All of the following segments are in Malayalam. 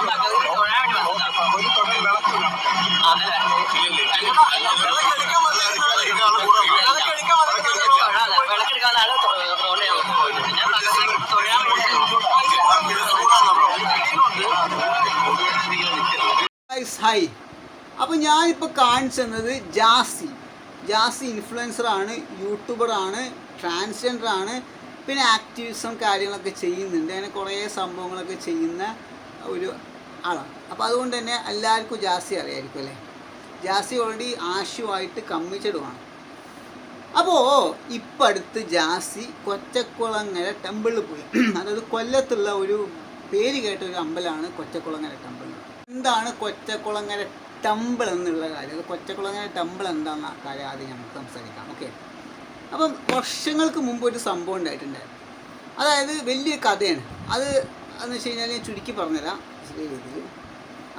ഭഗവതി തൊഴാൻ വേണ്ടി വന്നതാ തൊഴാതെ വിളക്കെടുക്കാൻ വന്ന ആൾ തൊഴ- ഞാൻ തൊഴാൻ വേണ്ടി ഹായ് അപ്പോൾ ഞാനിപ്പോൾ കാണിച്ചു തന്നത് ജാസി. ജാസി ഇൻഫ്ലുവൻസറാണ് യൂട്യൂബറാണ് ട്രാൻസ്ജെൻഡറാണ് പിന്നെ ആക്ടിവിസം കാര്യങ്ങളൊക്കെ ചെയ്യുന്നുണ്ട്. അങ്ങനെ കുറേ സംഭവങ്ങളൊക്കെ ചെയ്യുന്ന ഒരു ആളാണ്. അപ്പോൾ അതുകൊണ്ട് തന്നെ എല്ലാവർക്കും ജാസി അറിയായിരിക്കും അല്ലേ? ജാസി ഓൾറെഡി ആശുവായിട്ട് കമ്മിച്ചടുമാണ് അപ്പോൾ ഇപ്പം അടുത്ത് ജാസി കൊച്ചക്കുളങ്ങര ടെമ്പിളിൽ പോയി. അതായത് കൊല്ലത്തുള്ള ഒരു പേര് കേട്ട ഒരു അമ്പലമാണ് കൊച്ചക്കുളങ്ങര ടെമ്പിൾ. എന്താണ് കൊച്ചക്കുളങ്ങര ടെമ്പിൾ എന്നുള്ള കാര്യം അത് കൊച്ചക്കുളങ്ങര ടെമ്പിൾ എന്താണെന്ന കാര്യം ആദ്യം നമുക്ക് സംസാരിക്കാം ഓക്കെ അപ്പം വർഷങ്ങൾക്ക് മുമ്പ് ഒരു സംഭവം ഉണ്ടായിട്ടുണ്ടായിരുന്നു. അതായത് വലിയ കഥയാണ്. അത് എന്ന് വെച്ച് കഴിഞ്ഞാൽ ഞാൻ ചുരുക്കി പറഞ്ഞുതരാം.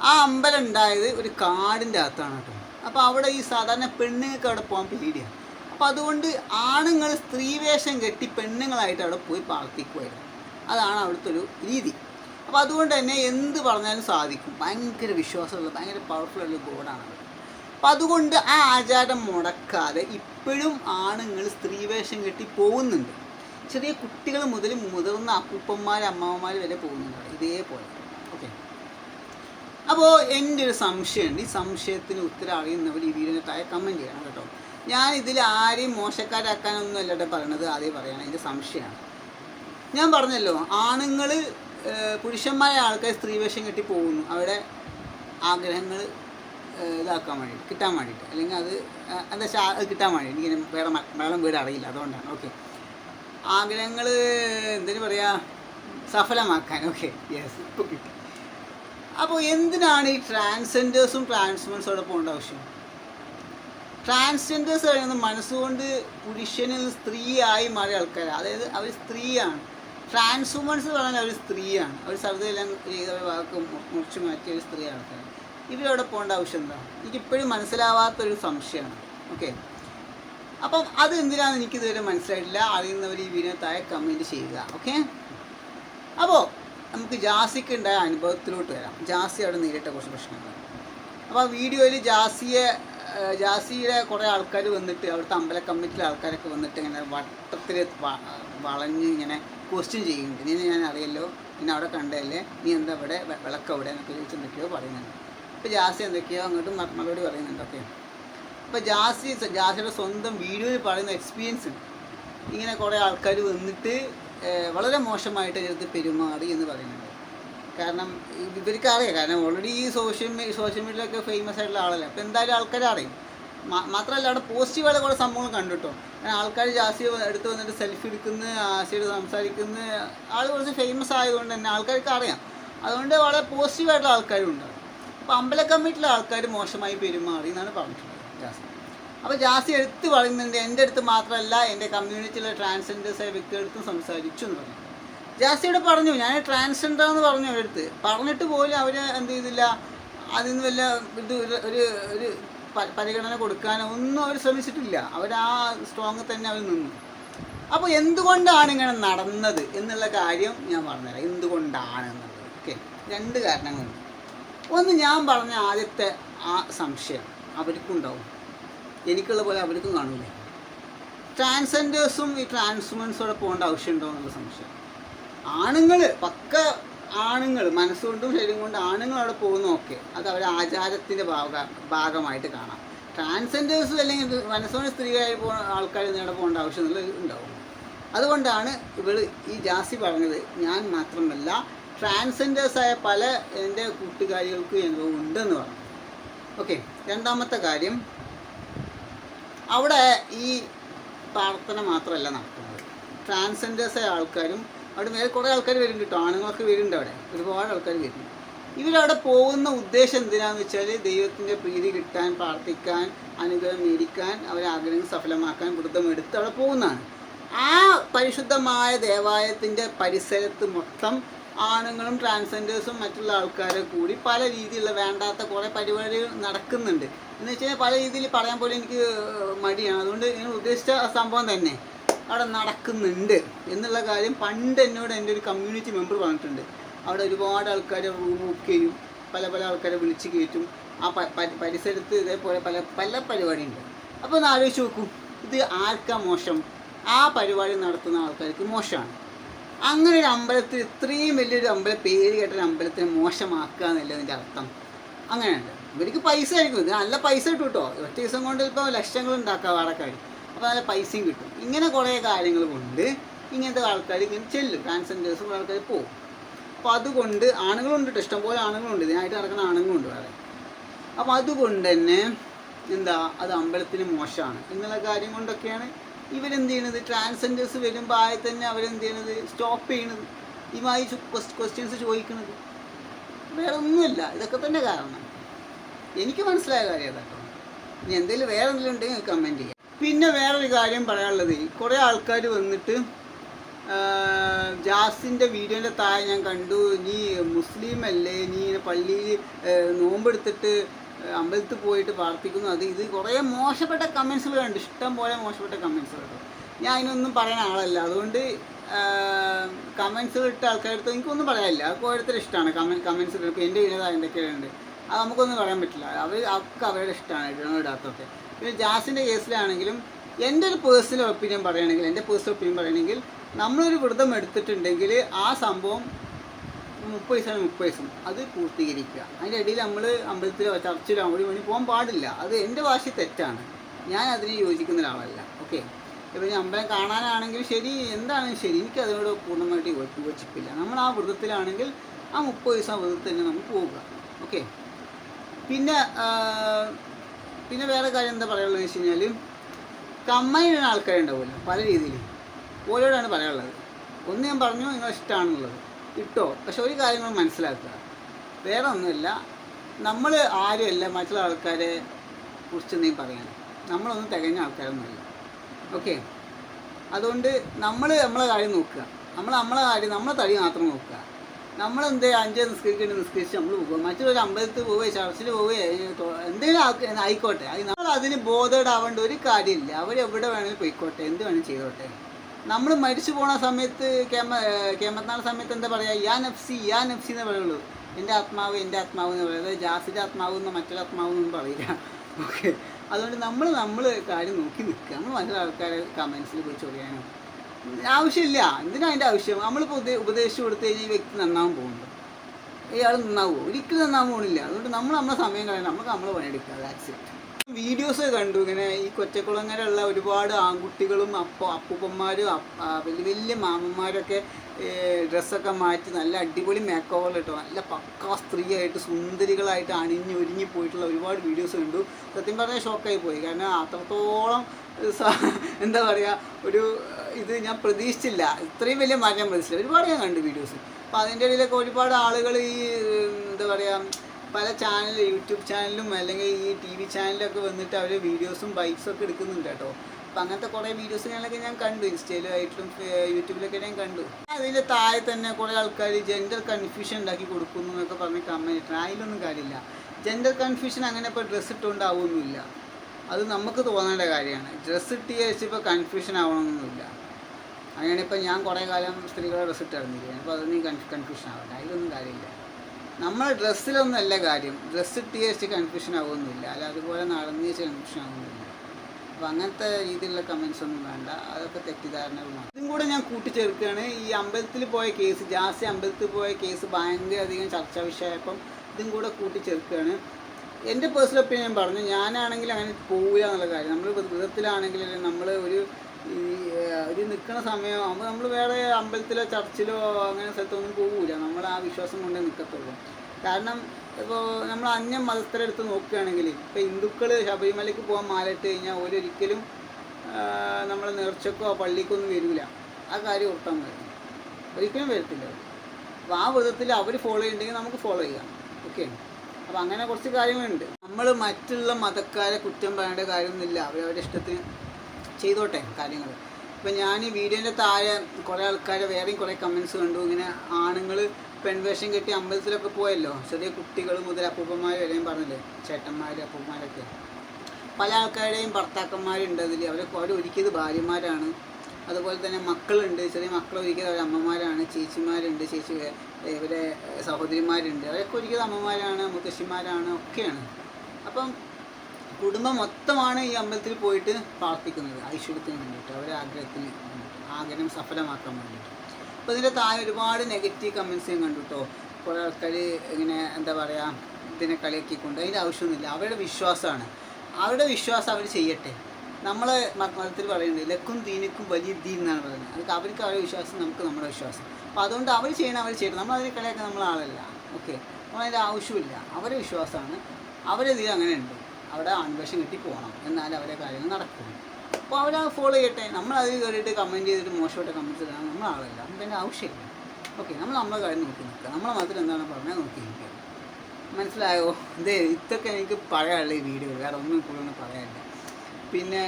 ആ അമ്പലം ഉണ്ടായത് ഒരു കാടിന്റെ അകത്താണ് കേട്ടോ. അപ്പോൾ അവിടെ ഈ സാധാരണ പെണ്ണുങ്ങൾക്ക് അവിടെ പോകാൻ പേടിയാണ് അപ്പോൾ അതുകൊണ്ട് ആണുങ്ങൾ സ്ത്രീവേഷം കെട്ടി പെണ്ണുങ്ങളായിട്ട് അവിടെ പോയി പ്രാർത്ഥിക്കുമായിരുന്നു അതാണ് അവിടുത്തെ ഒരു രീതി. അപ്പോൾ അതുകൊണ്ട് തന്നെ എന്ത് പറഞ്ഞാലും സാധിക്കും. ഭയങ്കര വിശ്വാസമുള്ള ഭയങ്കര പവർഫുൾ ഉള്ള ഗോഡാണ് അപ്പം അതുകൊണ്ട് ആ ആചാരം മുടക്കാതെ ഇപ്പോഴും ആണുങ്ങൾ സ്ത്രീവേഷം കെട്ടി പോകുന്നുണ്ട്. ചെറിയ കുട്ടികൾ മുതൽ മുതിർന്ന അപ്പൂപ്പന്മാർ അമ്മാവന്മാർ വരെ പോകുന്നുണ്ട് ഇതേപോലെ. ഓക്കെ അപ്പോൾ എന്റെ ഒരു സംശയമുണ്ട്. ഈ സംശയത്തിന് ഉത്തരം അറിയുന്നവർ ഈ വീഡിയോന് താഴെ കമന്റ് ചെയ്യണം കേട്ടോ. ഞാൻ ഇതിൽ ആരെയും മോശക്കാരാക്കാനൊന്നും അല്ലട്ടെ പറയണത് ആദ്യം പറയണം. എന്റെ സംശയമാണ്. ഞാൻ പറഞ്ഞല്ലോ ആണുങ്ങൾ പുരുഷന്മാരായ ആൾക്കാർ സ്ത്രീ വേഷം കെട്ടി പോകുന്നു. അവിടെ ആഗ്രഹങ്ങൾ ഇതാക്കാൻ വേണ്ടിയിട്ട് കിട്ടാൻ വേണ്ടിയിട്ട്. അല്ലെങ്കിൽ അത് എന്താ വെച്ചാൽ അത് കിട്ടാൻ വേണ്ടി എനിക്ക് വേറെ മലയാളം വീട് അറിയില്ല. അതുകൊണ്ടാണ്. ഓക്കെ. ആഗ്രഹങ്ങൾ എന്തിനു പറയുക സഫലമാക്കാൻ. ഓക്കെ. യെസ് ഇപ്പോൾ കിട്ടി. അപ്പോൾ എന്തിനാണ് ഈ ട്രാൻസ്ജെൻഡേഴ്സും ട്രാൻസ്മെൻസോടെ പോകേണ്ട ആവശ്യം? ട്രാൻസ്ജെൻഡേഴ്സ് പറയുന്നത് മനസ്സുകൊണ്ട് പുരുഷനിൽ സ്ത്രീയായി മാറിയ ആൾക്കാരാണ് അതായത് അവർ സ്ത്രീയാണ്. ട്രാൻസ് എന്ന് പറഞ്ഞാൽ ഒരു സ്ത്രീയാണ്. അവർ സർവതെല്ലാം ചെയ്ത വാക്ക് മുറിച്ചു മാറ്റിയ ഒരു സ്ത്രീ ആൾക്കാർ ഇവരവിടെ പോകേണ്ട ആവശ്യം എന്താ? എനിക്കിപ്പോഴും മനസ്സിലാവാത്തൊരു സംശയമാണ്. ഓക്കെ? അപ്പം അത് എന്തിനാന്ന് എനിക്ക് ഇതുവരെ മനസ്സിലായിട്ടില്ല. അറിയുന്നവർ ഈ വീഡിയോ താഴെ കമന്റ് ചെയ്യുക. ഓക്കെ? അപ്പോൾ നമുക്ക് ജാസിക്ക് ഉണ്ടായ അനുഭവത്തിലോട്ട് വരാം. ജാസി അവിടെ നേരിട്ട കുറച്ച് പ്രശ്നങ്ങൾ. അപ്പോൾ ആ വീഡിയോയിൽ ജാസിയെ ജാസിയുടെ കുറേ ആൾക്കാർ വന്നിട്ട് അവിടുത്തെ അമ്പല കമ്മിറ്റിയിലെ ആൾക്കാരൊക്കെ വന്നിട്ട് ഇങ്ങനെ വട്ടത്തിൽ വളഞ്ഞ് ഇങ്ങനെ ക്വസ്റ്റ്യൻ ചെയ്യുന്നുണ്ട് നീ ഞാൻ അറിയല്ലോ. നിന്നെ അവിടെ കണ്ടതല്ലേ? നീ എന്താ ഇവിടെ വിളക്ക് അവിടെ എന്നൊക്കെ ചോദിച്ച് എന്തൊക്കെയോ പറയുന്നുണ്ട്. അപ്പോൾ ജാസി എന്തൊക്കെയോ അങ്ങോട്ടും മറ്റുള്ളവരോട് പറയുന്നുണ്ട്. ഓക്കെ. അപ്പോൾ ജാസി ജാസിയുടെ സ്വന്തം വീഡിയോയിൽ പറയുന്ന എക്സ്പീരിയൻസ് ഇങ്ങനെ കുറേ ആൾക്കാർ വന്നിട്ട് വളരെ മോശമായിട്ട് ഇതിനകത്ത് പെരുമാറി എന്ന് പറയുന്നുണ്ട്. കാരണം ഇവർക്ക് അറിയാം. കാരണം ഓൾറെഡി ഈ സോഷ്യൽ മീ സോഷ്യൽ മീഡിയയിലൊക്കെ ഫേമസ് ആയിട്ടുള്ള ആളല്ലേ. അപ്പോൾ എന്തായാലും ആൾക്കാർ അറിയും. മാത്രമല്ല അവിടെ പോസിറ്റീവായ കുറേ സംഭവങ്ങൾ കണ്ടിട്ടോ. ആൾക്കാർ ജാസി എടുത്ത് വന്നിട്ട് സെൽഫി എടുക്കുന്ന ആസിയോട് സംസാരിക്കുന്ന ആൾ കുറച്ച് ഫേമസ് ആയതുകൊണ്ട് തന്നെ ആൾക്കാർക്ക് അറിയാം. അതുകൊണ്ട് വളരെ പോസിറ്റീവായിട്ടുള്ള ആൾക്കാരും ഉണ്ടാവും അപ്പോൾ അമ്പല ആൾക്കാർ മോശമായി പെരുമാറി എന്നാണ് പറഞ്ഞിട്ടുള്ളത്. ജാസി അപ്പോൾ ജാസി എടുത്ത് പറയുന്നുണ്ട് എന്റെ അടുത്ത് മാത്രമല്ല എന്റെ കമ്മ്യൂണിറ്റിയിലെ ട്രാൻസ്ജെൻഡേഴ്സായ വ്യക്തികളടുത്തും സംസാരിച്ചു എന്ന് പറഞ്ഞു. ജാസിയോട് പറഞ്ഞു ഞാൻ ട്രാൻസ്ജെൻഡർ എന്ന് പറഞ്ഞു അവരടുത്ത് പറഞ്ഞിട്ട് പോലും അവർ എന്ത് ചെയ്തില്ല. അതിൽ നിന്ന് വല്ല ഇത് ഒരു- ഒരു പരിഗണന കൊടുക്കാനോ ഒന്നും അവർ ശ്രമിച്ചിട്ടില്ല. അവർ ആ സ്ട്രോങ് തന്നെ അവർ നിന്നു. അപ്പോൾ എന്തുകൊണ്ടാണ് ഇങ്ങനെ നടന്നത് എന്നുള്ള കാര്യം ഞാൻ പറഞ്ഞുതരാം. എന്തുകൊണ്ടാണ് എന്നുള്ളത് ഓക്കെ? രണ്ട് കാരണങ്ങളുണ്ട്. ഒന്ന് ഞാൻ പറഞ്ഞ ആദ്യത്തെ ആ സംശയം അവർക്കും ഉണ്ടാവും എനിക്കുള്ള പോലെ അവർക്കും കാണൂല. ട്രാൻസ്ജെൻഡേഴ്സും ഈ ട്രാൻസ്വുമൻസോടെ പോകേണ്ട ആവശ്യമുണ്ടോ എന്നുള്ള സംശയം. ആണുങ്ങൾ പക്ക ആണുങ്ങൾ മനസ്സുകൊണ്ടും ശരീരം കൊണ്ടും ആണുങ്ങൾ അവിടെ പോകുന്നതൊക്കെ അത് അവരെ ആചാരത്തിന്റെ ഭാഗ ഭാഗമായിട്ട് കാണാം. ട്രാൻസെൻഡേഴ്സ് അല്ലെങ്കിൽ മനസ്സുകൊണ്ട് സ്ത്രീകളായി പോകുന്ന ആൾക്കാർ അവിടെ പോകേണ്ട ആവശ്യം ഉണ്ടാവും. അതുകൊണ്ടാണ് ഇവൾ ഈ ജാസി പറഞ്ഞത് ഞാൻ മാത്രമല്ല ട്രാൻസ്ജെൻഡേഴ്സായ പല എന്റെ കൂട്ടുകാരികൾക്കും അനുഭവം ഉണ്ടെന്ന് പറഞ്ഞു. ഓക്കെ രണ്ടാമത്തെ കാര്യം അവിടെ ഈ പ്രാർത്ഥന മാത്രമല്ല നടക്കുന്നത് ട്രാൻസ്ജെൻഡേഴ്സായ ആൾക്കാരും അവിടെ മേലെ കുറേ ആൾക്കാർ വരുന്നുണ്ട് കേട്ടോ ആണുങ്ങളൊക്കെ വരുന്നുണ്ട് അവിടെ. ഒരുപാട് ആൾക്കാർ വരുന്നു ഇവരവിടെ പോകുന്ന ഉദ്ദേശം എന്തിനാന്ന് വെച്ചാൽ ദൈവത്തിന്റെ പ്രീതി കിട്ടാൻ പ്രാർത്ഥിക്കാൻ അനുഗ്രഹം മേടിക്കാൻ അവരെ ആഗ്രഹം സഫലമാക്കാൻ വൃത്തം എടുത്ത് അവിടെ പോകുന്നതാണ്. ആ പരിശുദ്ധമായ ദേവാലയത്തിന്റെ പരിസരത്ത് മൊത്തം ആണുങ്ങളും ട്രാൻസ്ജെൻഡേഴ്സും മറ്റുള്ള ആൾക്കാരെ കൂടി പല രീതിയിലുള്ള വേണ്ടാത്ത കുറേ പരിപാടികൾ നടക്കുന്നുണ്ട്. എന്ന് വെച്ച് കഴിഞ്ഞാൽ പല രീതിയിൽ പറയാൻ പോലും എനിക്ക് മടിയാണ്. അതുകൊണ്ട് ഞാൻ ഉദ്ദേശിച്ച സംഭവം തന്നെ. അവിടെ നടക്കുന്നുണ്ട് എന്നുള്ള കാര്യം പണ്ട് എന്നോട് എന്റെ ഒരു കമ്മ്യൂണിറ്റി മെമ്പർ പറഞ്ഞിട്ടുണ്ട്. അവിടെ ഒരുപാട് ആൾക്കാർ റൂം ബുക്ക് ചെയ്യും പല പല ആൾക്കാരെ വിളിച്ച് കയറ്റും ആ പരിസരത്ത് ഇതേപോലെ പല പല പരിപാടിയുണ്ട്. അപ്പോൾ ഒന്ന് ആലോചിച്ച് നോക്കൂ ഇത് ആർക്കാ മോശം? ആ പരിപാടി നടത്തുന്ന ആൾക്കാർക്ക് മോശമാണ്. അങ്ങനെ ഒരു അമ്പലത്തിൽ ഇത്രയും വലിയൊരു അമ്പലം പേര് കേട്ട അമ്പലത്തിനെ മോശമാക്കുക എന്നല്ല അതിന്റെ അർത്ഥം അങ്ങനെയുണ്ട്. ഇവർക്ക് പൈസ ആയിരിക്കും. ഇത് നല്ല പൈസ കിട്ടും കേട്ടോ. ഒറ്റ ദിവസം കൊണ്ട് ഇപ്പോൾ ലക്ഷങ്ങൾ ഉണ്ടാക്കാം വാടക്കാർ അപ്പോൾ നല്ല പൈസയും കിട്ടും. ഇങ്ങനെ കുറേ കാര്യങ്ങൾ കൊണ്ട് ഇങ്ങനത്തെ ആൾക്കാർ ഇങ്ങനെ ചെല്ലും. ട്രാൻസ്ജെൻഡേഴ്സ് കുറേ ആൾക്കാർ പോകും അപ്പോൾ അതുകൊണ്ട് ആണുങ്ങളുണ്ട് കേട്ടോ ഇഷ്ടംപോലെ ആണുങ്ങളുണ്ട്. ഇതിനായിട്ട് നടക്കുന്ന ആണുങ്ങളുണ്ട് വേറെ. അപ്പോൾ അതുകൊണ്ട് തന്നെ എന്താ അത് അമ്പലത്തിന് മോശമാണ്. എന്നുള്ള കാര്യം കൊണ്ടൊക്കെയാണ് ഇവരെന്ത് ചെയ്യണത്? ട്രാൻസ്ജെൻഡേഴ്സ് വരുമ്പോൾ ആയി തന്നെ അവരെന്ത് ചെയ്യണത്? സ്റ്റോപ്പ് ചെയ്യണത്. ഇതുമായി ക്വസ്റ്റ്യൻസ് ചോദിക്കുന്നത് വേറെ ഒന്നുമില്ല. ഇതൊക്കെ തന്നെ കാരണം. എനിക്ക് മനസ്സിലായ കാര്യം അതാട്ടോ ഇനി എന്തെങ്കിലും വേറെ എന്തെങ്കിലും ഉണ്ടെങ്കിൽ കമന്റ് ചെയ്യാം. പിന്നെ വേറൊരു കാര്യം പറയാനുള്ളത്. കുറേ ആൾക്കാർ വന്നിട്ട് ജാസിന്റെ വീഡിയോന്റെ താഴെ ഞാൻ കണ്ടു. നീ മുസ്ലിം അല്ലേ? നീ പള്ളിയിൽ നോമ്പെടുത്തിട്ട് അമ്പലത്തിൽ പോയിട്ട് പ്രാർത്ഥിക്കുന്നു. അത് ഇത് കുറേ മോശപ്പെട്ട കമൻസുകൾ കണ്ടു. ഇഷ്ടം പോലെ മോശപ്പെട്ട കമൻസുകൾ കേട്ടോ ഞാൻ അതിനൊന്നും പറയുന്ന ആളല്ല. അതുകൊണ്ട് കമൻസുകൾ ഇട്ട ആൾക്കാരുടെ അടുത്ത് എനിക്കൊന്നും പറയാനില്ല. അത് ഇഷ്ടമാണ്. കമൻ കമൻസ് ഇപ്പോൾ എന്റെ വീഡിയോ എന്തൊക്കെയുണ്ട് അത് നമുക്കൊന്നും പറയാൻ പറ്റില്ല. അവർ അവർക്ക് അവരുടെ ഇഷ്ടമാണ് ഇടണോ ഇടാത്തൊക്കെ പിന്നെ ജാസിന്റെ കേസിലാണെങ്കിലും എന്റെ ഒരു പേഴ്സണൽ ഒപ്പീനിയൻ പറയുകയാണെങ്കിൽ എന്റെ പേഴ്സണൽ ഒപ്പീനിയൻ പറയുകയാണെങ്കിൽ നമ്മളൊരു വ്രതം എടുത്തിട്ടുണ്ടെങ്കിൽ ആ സംഭവം മുപ്പത് വയസ്സാണ് മുപ്പത് വയസ്സും. അത് പൂർത്തീകരിക്കുക. അതിന്റെ ഇടയിൽ നമ്മൾ അമ്പലത്തിലോ ചർച്ചിലോ ഒരു വേണ്ടി പോകാൻ പാടില്ല. അത് എന്റെ ഭാഷ തെറ്റാണ്. ഞാൻ അതിന് യോജിക്കുന്ന ഒരാളല്ല. ഓക്കെ? ഇപ്പം അമ്പലം കാണാനാണെങ്കിലും ശരി എന്താണെങ്കിലും ശരി. എനിക്ക് അതിനോട് പൂർണമായിട്ട് യോജിപ്പില്ല. നമ്മൾ ആ വ്രതത്തിലാണെങ്കിൽ ആ മുപ്പത് ദിവസം വ്രതത്തിൽ തന്നെ നമുക്ക് പോവുക. ഓക്കെ? പിന്നെ പിന്നെ വേറെ കാര്യം എന്താ പറയാനുള്ളത് വെച്ച് കഴിഞ്ഞാൽ കമ്മൈന ആൾക്കാരുണ്ടാവുമല്ലോ പല രീതിയിൽ ഓരോടാണ് പറയാനുള്ളത്. ഒന്ന് ഞാൻ പറഞ്ഞു നിങ്ങൾ ഇഷ്ടമാണെന്നുള്ളത് ഇട്ടോ? പക്ഷെ ഒരു കാര്യം മനസ്സിലാക്കുക. വേറെ ഒന്നുമില്ല നമ്മൾ ആരുമല്ല മറ്റുള്ള ആൾക്കാരെ കുറിച്ച് നീ പറയാൻ. നമ്മളൊന്നും തികഞ്ഞ ആൾക്കാരൊന്നുമല്ല. ഓക്കെ? അതുകൊണ്ട് നമ്മൾ നമ്മളെ കാര്യം നോക്കുക. നമ്മൾ നമ്മളെ കാര്യം നമ്മളെ തടി മാത്രം നോക്കുക. നമ്മളെന്ത് അഞ്ച് നിസ്കരിക്കേണ്ടി നിസ്കരിച്ച് നമ്മൾ പോകുക മറ്റൊരു അമ്പലത്തിൽ പോവുക ചർച്ചിൽ പോവുക എന്തെങ്കിലും ആയിക്കോട്ടെ. നമ്മൾ അതിന് ബോധേഡാവേണ്ട ഒരു കാര്യമില്ല. അവർ എവിടെ വേണമെങ്കിലും പോയിക്കോട്ടെ. എന്ത് വേണമെങ്കിലും ചെയ്തോട്ടെ. നമ്മൾ മരിച്ചു പോണ സമയത്ത് കേമ കേമത്തിനാൾ സമയത്ത് എന്താ പറയുക യാ നഫ്സി യാ നഫ്സി എന്ന് പറയുള്ളൂ. എന്റെ ആത്മാവ് എന്റെ ആത്മാവ് എന്ന് പറയുന്നത്. ജാസിന്റെ ആത്മാവ് എന്ന് മറ്റൊരു ആത്മാവ് എന്നും പറയില്ല. ഓക്കെ. അതുകൊണ്ട് നമ്മൾ നമ്മൾ കാര്യം നോക്കി നിൽക്കുക. നമ്മൾ മറ്റൊരാൾക്കാരെ കമൻസിൽ പോയി ചൊറിയാനോ. ആവശ്യമില്ല. എന്തിനാ അതിന്റെ ആവശ്യം? നമ്മൾ ഉപദേ ഉപദേശിച്ച് കൊടുത്തു കഴിഞ്ഞാൽ ഈ വ്യക്തി നന്നാവാൻ പോകുന്നുണ്ട് ഇയാൾ നന്നാവുമോ ഒരിക്കലും നന്നാവാൻ പോകുന്നില്ല. അതുകൊണ്ട് നമ്മൾ നമ്മളെ സമയം കളയണം നമുക്ക് നമ്മളെ പണിയെടുക്കുക ദാറ്റ്സ് ഇറ്റ് വീഡിയോസ് കണ്ടു. ഇങ്ങനെ ഈ കൊച്ചക്കുളങ്ങരയുള്ള ഒരുപാട് ആൺകുട്ടികളും അപ്പ അപ്പൂപ്പന്മാരും വലിയ വലിയ മാമന്മാരൊക്കെ ഡ്രസ്സൊക്കെ മാറ്റി നല്ല അടിപൊളി മേക്ക് ഓവർ നല്ല പക്കാ സ്ത്രീയായിട്ട് സുന്ദരികളായിട്ട് അണിഞ്ഞ് ഒരുങ്ങി പോയിട്ടുള്ള ഒരുപാട് വീഡിയോസ് കണ്ടു. സത്യം പറഞ്ഞാൽ ഷോക്കായി പോയി. കാരണം അത്രത്തോളം എന്താ പറയുക ഒരു ഇത് ഞാൻ പ്രതീക്ഷിച്ചില്ല. ഇത്രയും വലിയ മാറ്റം ഞാൻ പ്രതീക്ഷിച്ചില്ല. ഒരുപാട് ഞാൻ കണ്ടു വീഡിയോസ് അപ്പോൾ അതിന്റെ ഇടയിലൊക്കെ ഒരുപാട് ആളുകൾ ഈ എന്താ പറയുക പല ചാനൽ യൂട്യൂബ് ചാനലും അല്ലെങ്കിൽ ഈ ടി വി ചാനലൊക്കെ വന്നിട്ട് അവർ വീഡിയോസും ബൈക്സും ഒക്കെ എടുക്കുന്നുണ്ട് കേട്ടോ. അപ്പം അങ്ങനത്തെ കുറേ വീഡിയോസ് ഞാനൊക്കെ ഞാൻ കണ്ടു. ഇൻസ്റ്റയിലായിട്ടും യൂട്യൂബിലൊക്കെ ഞാൻ കണ്ടു. അതിന്റെ താഴെ തന്നെ കുറേ ആൾക്കാർ ജെൻഡർ കൺഫ്യൂഷൻ ഉണ്ടാക്കി കൊടുക്കുന്നു എന്നൊക്കെ പറഞ്ഞ് കമന്റ് ഇട്ടു അതിലൊന്നും കാര്യമില്ല. ജെൻഡർ കൺഫ്യൂഷൻ അങ്ങനെ ഇപ്പോൾ ഡ്രസ്സ് ഇട്ടുകൊണ്ടാവുമൊന്നുമില്ല അത് നമുക്ക് തോന്നേണ്ട കാര്യമാണ്. ഡ്രസ്സ് ഇട്ടിയ വെച്ച് ഇപ്പോൾ കൺഫ്യൂഷൻ ആവണമെന്നൊന്നുമില്ല അങ്ങനെ ഇപ്പം ഞാൻ കുറേ കാലം സ്ത്രീകളെ ഡ്രസ്സ് ഇട്ടിരുന്നില്ല അപ്പോൾ അതൊന്നും കൺഫ്യൂഷൻ ആവില്ല അതിലൊന്നും കാര്യമില്ല. നമ്മൾ ഡ്രസ്സിലൊന്നല്ല കാര്യം. ഡ്രസ്സ് ഇട്ടി വെച്ച് കൺഫ്യൂഷൻ ആവുമൊന്നുമില്ല അല്ല അതുപോലെ നടന്നു വെച്ച് കൺഫ്യൂഷൻ ആവുന്നില്ല അപ്പോൾ അങ്ങനത്തെ രീതിയിലുള്ള കമൻസ് ഒന്നും വേണ്ട. അതൊക്കെ തെറ്റിദ്ധാരണകളാണ് ഇതും കൂടെ ഞാൻ കൂട്ടിച്ചേർക്കുകയാണ്. ഈ അമ്പലത്തിൽ പോയ കേസ് ജാസ്തി അമ്പലത്തിൽ പോയ കേസ് ഭയങ്കര അധികം ചർച്ചാ വിഷയമായപ്പം ഇതും കൂടെ കൂട്ടിച്ചേർക്കുകയാണ്. എന്റെ പേഴ്സണൽ ഒപ്പീനിയൻ പറഞ്ഞു ഞാനാണെങ്കിൽ അങ്ങനെ പോവില്ല എന്നുള്ള കാര്യം. നമ്മൾ വ്രതത്തിലാണെങ്കിൽ നമ്മൾ ഒരു ഈ ഒരു നിൽക്കുന്ന സമയം നമ്മൾ നമ്മൾ വേറെ അമ്പലത്തിലോ ചർച്ചിലോ അങ്ങനെ സ്ഥലത്തൊന്നും പോകില്ല നമ്മൾ ആ വിശ്വാസം കൊണ്ടേ നിൽക്കത്തുള്ളൂ കാരണം ഇപ്പോൾ നമ്മൾ അന്യ മതസ്ഥരെ എടുത്ത് നോക്കുകയാണെങ്കിൽ ഇപ്പോൾ ഹിന്ദുക്കൾ ശബരിമലയ്ക്ക് പോകാൻ മാലിട്ട് കഴിഞ്ഞാൽ ഓരൊരിക്കലും നമ്മൾ നേർച്ചക്കോ പള്ളിക്കോ ഒന്നും വരില്ല ആ കാര്യം ഓർത്താൽ മതി ഒരിക്കലും വരത്തില്ല. അപ്പോൾ ആ വിധത്തിൽ അവർ ഫോളോ ചെയ്യുന്നുണ്ടെങ്കിൽ നമുക്ക് ഫോളോ ചെയ്യാം. ഓക്കെ അപ്പോൾ അങ്ങനെ കുറച്ച് കാര്യങ്ങളുണ്ട്. നമ്മൾ മറ്റുള്ള മതക്കാരെ കുറ്റം പറയേണ്ട കാര്യമൊന്നുമില്ല. അവരവരുടെ ഇഷ്ടത്തിന് ചെയ്തോട്ടെ കാര്യങ്ങൾ ഇപ്പം ഞാൻ ഈ വീഡിയോന്റെ താഴെ കുറേ ആൾക്കാർ വേറെയും കുറേ കമൻസ് കണ്ടു. ഇങ്ങനെ ആണുങ്ങൾ പെൺവേഷം കെട്ടി അമ്പലത്തിലൊക്കെ പോയല്ലോ. ചെറിയ കുട്ടികൾ മുതൽ അപ്പൂപ്പന്മാർ വരെയും പറഞ്ഞില്ലേ? ചേട്ടന്മാർ അപ്പൂപ്പന്മാരൊക്കെ. പല ആൾക്കാരുടെയും ഭർത്താക്കന്മാരുണ്ട് അതിൽ അവരൊക്കെ അവർ ഒരുക്കിയത് ഭാര്യമാരാണ്. അതുപോലെ തന്നെ മക്കളുണ്ട്. ചെറിയ മക്കൾ ഒരുക്കിയത് അവർ അമ്മമാരാണ്. ചേച്ചിമാരുണ്ട്. ചേച്ചി ഇവരെ സഹോദരിമാരുണ്ട്. അവരൊക്കെ ഒരുക്കിയത് അമ്മമാരാണ് മുത്തശ്ശിമാരാണ് ഒക്കെയാണ്. അപ്പം കുടുംബം മൊത്തമാണ് ഈ അമ്പലത്തിൽ പോയിട്ട് പ്രാർത്ഥിക്കുന്നത് ഐശ്വര്യത്തിന് വേണ്ടിയിട്ട് അവരെ ആഗ്രഹത്തിന് ആഗ്രഹം സഫലമാക്കാൻ വേണ്ടിയിട്ട്. അപ്പോൾ ഇതിന്റെ താഴെ ഒരുപാട് നെഗറ്റീവ് കമൻസ് ഞാൻ കണ്ടു കേട്ടോ കുറേ ആൾക്കാർ ഇങ്ങനെ എന്താ പറയുക ഇതിനെ കളിയാക്കിക്കൊണ്ട് അതിന്റെ ആവശ്യമൊന്നുമില്ല. അവരുടെ വിശ്വാസമാണ്. അവരുടെ വിശ്വാസം അവർ ചെയ്യട്ടെ. നമ്മൾ മതത്തിൽ പറയുന്നുണ്ട് ലക്കും ദീനക്കും വലിയ ദീൻ എന്നാണ് പറയുന്നത്. അതൊക്കെ അവർക്ക് അവരുടെ വിശ്വാസം നമുക്ക് നമ്മുടെ വിശ്വാസം. അപ്പോൾ അതുകൊണ്ട് അവർ ചെയ്യണം അവർ ചെയ്യണം നമ്മൾ അതിനെ കളിയാക്കാൻ നമ്മൾ ആളല്ല ഓക്കെ. നമ്മളതിന്റെ ആവശ്യമില്ല. അവരുടെ വിശ്വാസമാണ്. അവരുടെ ദീനം അങ്ങനെ ഉണ്ട്. അവിടെ ആൺവേഷം കിട്ടി പോകണം. എന്നാലേ അവരെ കാര്യങ്ങൾ നടക്കുള്ളൂ. അപ്പോൾ അവർ ഫോളോ ചെയ്യട്ടെ. നമ്മൾ അത് കയറിയിട്ട് കമന്റ് ചെയ്തിട്ട് മോശമായിട്ട് കമന്റ് ചെയ്താൽ നമ്മൾ ആളല്ല. നമുക്ക് അതിന്റെ ആവശ്യമില്ല ഓക്കെ നമ്മൾ നമ്മളെ കാര്യം നോക്കി നിൽക്കുക. നമ്മളെ മാത്രം എന്താണ് പറഞ്ഞാൽ നോക്കി നിൽക്കുക. മനസ്സിലായോ? ഇത് ഇതൊക്കെ എനിക്ക് പറയാനുള്ള ഈ വീഡിയോ വേറെ ഒന്നും കൂടുതലൊന്നും പറയാനില്ല. പിന്നെ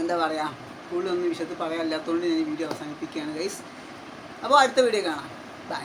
എന്താ പറയുക കൂടുതലൊന്നും വിഷയത്തിൽ പറയാനില്ലാത്തതുകൊണ്ട് ഞാൻ ഈ വീഡിയോ അവസാനിപ്പിക്കുകയാണ് ഗൈസ് അപ്പോൾ അടുത്ത വീഡിയോ കാണാം. ബൈ